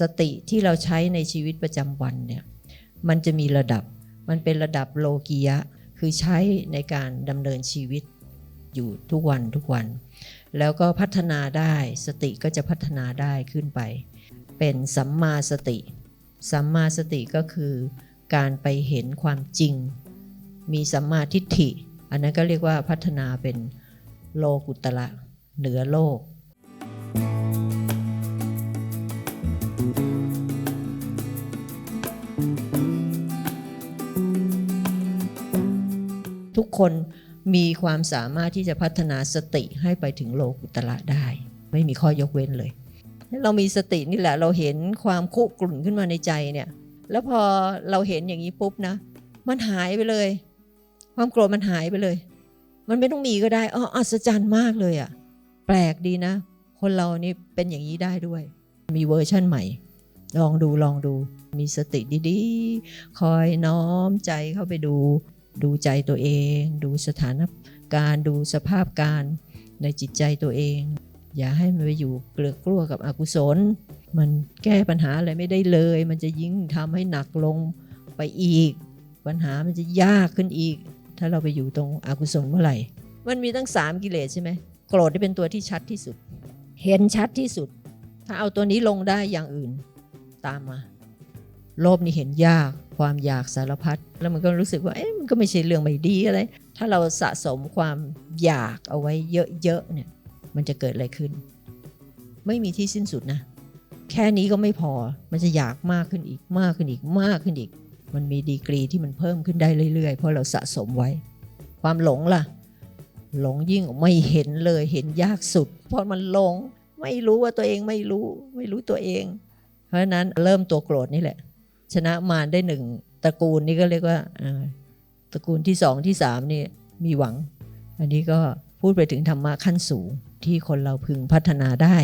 สติที่เราใช้ในชีวิตประจำวันเนี่ยมันจะมีระดับมันเป็นระดับโลกียะ คือใช้ในการดำเนินชีวิตอยู่ทุกวันทุกวัน แล้วก็พัฒนาได้สติก็จะพัฒนาได้ขึ้นไป เป็นสัมมาสติ สัมมาสติก็คือการไปเห็นความจริง มีสัมมาทิฏฐิ อันนั้นก็เรียกว่าพัฒนาเป็นโลกุตระเหนือโลก ทุกคนมีความสามารถที่จะพัฒนาสติให้ไปถึงโลกุตระได้ ไม่มีข้อยกเว้นเลย เรามีสตินี่แหละเราเห็นความคุกรุ่นขึ้นมาในใจเนี่ย แล้วพอเราเห็นอย่างนี้ปุ๊บนะ มันหายไปเลย ความโกรธมันหายไปเลย มันไม่ต้องมีก็ได้อ๋ออัศจรรย์มากเลยอะ่ะแปลกดีนะ คนเรานี่เป็นอย่างนี้ได้ด้วย มีเวอร์ชั่นใหม่ ลองดูลองดูมีสติดีๆ คอยน้อมใจเข้าไปดู ดูใจตัวเอง ดูสถานการณ์ดูสภาพการในจิตใจตัวเอง อย่าให้มันไปอยู่เกลือกลัวกับอกุศล มันแก้ปัญหาอะไรไม่ได้เลย มันจะยิ่งทำให้หนักลงไปอีก ปัญหามันจะยากขึ้นอีก ถ้าเราไปอยู่ตรงอกุศลเมื่อไหร่ มันมีตั้งสามกิเลสใช่ไหมโกรธที่เป็นตัวที่ชัดที่สุด เห็นชัดที่สุด ถ้าเอาตัวนี้ลงได้อย่างอื่นตามมาโลภนี่เห็นยากความอยากสารพัดแล้วมันก็รู้สึกว่าเอ๊ะ มันก็ไม่ใช่เรื่องไม่ดีอะไร ถ้าเราสะสมความอยากเอาไว้เยอะๆเนี่ย มันจะเกิดอะไรขึ้น ไม่มีที่สิ้นสุดนะ แค่นี้ก็ไม่พอ มันจะอยากมากขึ้นอีกมากขึ้นอีกมากขึ้นอีก มันมีดีกรีที่มันเพิ่มขึ้นได้เรื่อยๆ เพราะเราสะสมไว้ ความหลงล่ะ หลงยิ่งไม่เห็นเลย เห็นยากสุด เพราะมันหลง ไม่รู้ว่าตัวเองไม่รู้ ไม่รู้ตัวเอง เพราะนั้นเริ่มตัวโกรธนี่แหละ ชนะมารได้หนึ่งตระกูลนี่ก็เรียกว่า ตระกูลที่สองที่สามนี่มีหวัง อันนี้ก็พูดไปถึงธรรมะขั้นสูงที่คนเราพึงพัฒนาได้